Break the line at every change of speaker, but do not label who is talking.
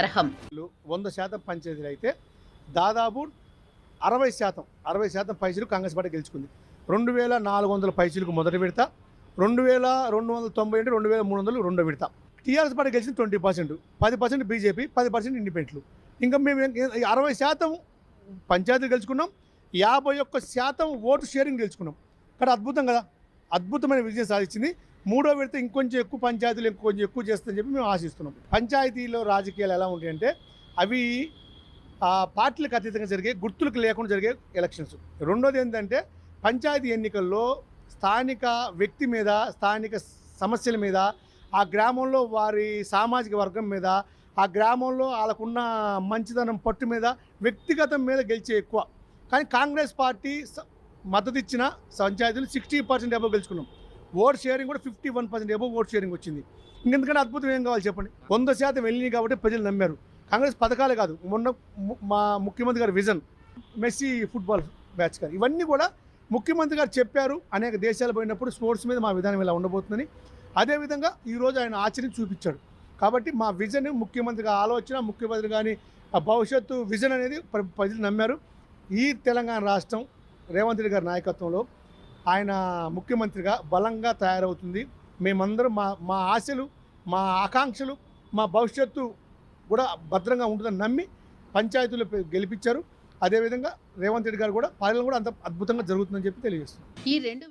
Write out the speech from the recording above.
అర్హం.
వంద శాతం పంచాయతీలు అయితే దాదాపు అరవై శాతం అరవై శాతం పైసలు కాంగ్రెస్ పార్టీ గెలుచుకుంది. రెండు వేల నాలుగు వందల పైసలకు మొదటి విడత రెండు వేల రెండు వందల తొంభై అంటే రెండు వేల మూడు వందలు రెండో విడత. టీఆర్ఎస్ పార్టీ గెలిచింది ట్వంటీ పర్సెంట్ పది పర్సెంట్ బీజేపీ పది పర్సెంట్ ఇండిపెండెంట్లు. ఇంకా మేము అరవై శాతం పంచాయతీలు గెలుచుకున్నాం యాభై ఒక్క శాతం ఓటు షేరింగ్ గెలుచుకున్నాం. కానీ అద్భుతం కదా అద్భుతమైన విజయం సాధించింది మూడో విడత ఇంకొంచెం ఎక్కువ పంచాయతీలు ఇంకొంచెం ఎక్కువ చేస్తుందని చెప్పి మేము ఆశిస్తున్నాం. పంచాయతీలో రాజకీయాలు ఎలా ఉంటాయంటే అవి ఆ, పార్టీలకు అతీతంగా జరిగే గుర్తులకు లేకుండా జరిగే ఎలక్షన్స్ రెండోది ఏంటంటే పంచాయతీ ఎన్నికల్లో స్థానిక వ్యక్తి మీద స్థానిక సమస్యల మీద ఆ గ్రామంలో వారి సామాజిక వర్గం మీద ఆ గ్రామంలో వాళ్ళకున్న మంచితనం పట్టు మీద వ్యక్తిగతం మీద గెలిచే ఎక్కువ. కానీ కాంగ్రెస్ పార్టీ స- మద్దతు ఇచ్చిన పంచాయతీలు సిక్స్టీ పర్సెంట్ ఎబో గెలుచుకున్నాం. ఓట్ షేరింగ్ కూడా fifty one percent above vote sharing వచ్చింది. ఇంకెందుకంటే అద్భుతం ఏం కావాలి చెప్పండి? వంద శాతం వెళ్ళినాయి కాబట్టి ప్రజలు నమ్మారు. కాంగ్రెస్ పథకాలే కాదు మొన్న మా ముఖ్యమంత్రి గారి విజన్ మెస్సీ ఫుట్బాల్ బ్యాచ్ గారు. ఇవన్నీ కూడా ముఖ్యమంత్రి గారు చెప్పారు అనేక దేశాలు పోయినప్పుడు స్పోర్ట్స్ మీద మా విధానం ఇలా ఉండబోతుందని. అదేవిధంగా ఈరోజు ఆయన ఆచరించి చూపించాడు. కాబట్టి మా విజన్ ముఖ్యమంత్రి ఆలోచన ముఖ్యమంత్రి కానీ ఆ భవిష్యత్తు విజన్ అనేది ప్ర- ప్రజలు నమ్మారు. ఈ తెలంగాణ రాష్ట్రం రేవంత్ రెడ్డి గారి నాయకత్వంలో ఆయన ముఖ్యమంత్రిగా బలంగా తయారవుతుంది. మేమందరం మా మా ఆశలు మా ఆకాంక్షలు మా భవిష్యత్తు కూడా భద్రంగా ఉంటుందని నమ్మి పంచాయతీలు గెలిపించారు. అదేవిధంగా రేవంత్ రెడ్డి గారు కూడా పాలన కూడా అంత అద్భుతంగా జరుగుతుందని చెప్పి తెలియజేస్తున్నారు
ఈ రెండు